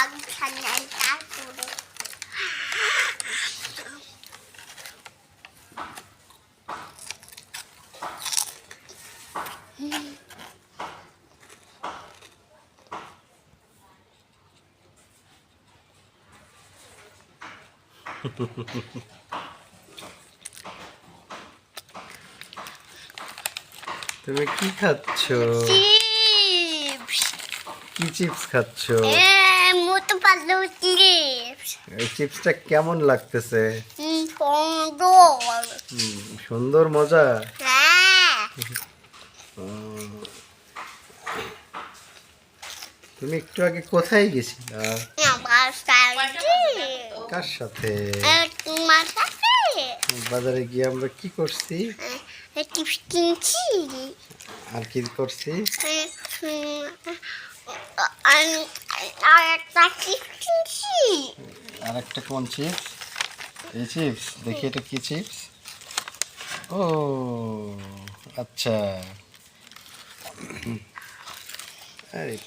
아기 찾는 따구로. Тебе ки хатчо? Чипс. Ки чипс хатчо? Э. পাতলো চিপস। এই চিপসটা কেমন লাগতেছে? সুন্দর। সুন্দর মজা। হ্যাঁ। তুমি একটু আগে কোথায় গেছিলা? সাথে। কার সাথে? তোমার সাথে। বাজারে গিয়ে আমরা কি করছি? কিনছি। আর কি করছি? আর একটা আর একটা কোন চিপস? এই চিপস, দেখি এটা কি চিপস? ও আচ্ছা। আরে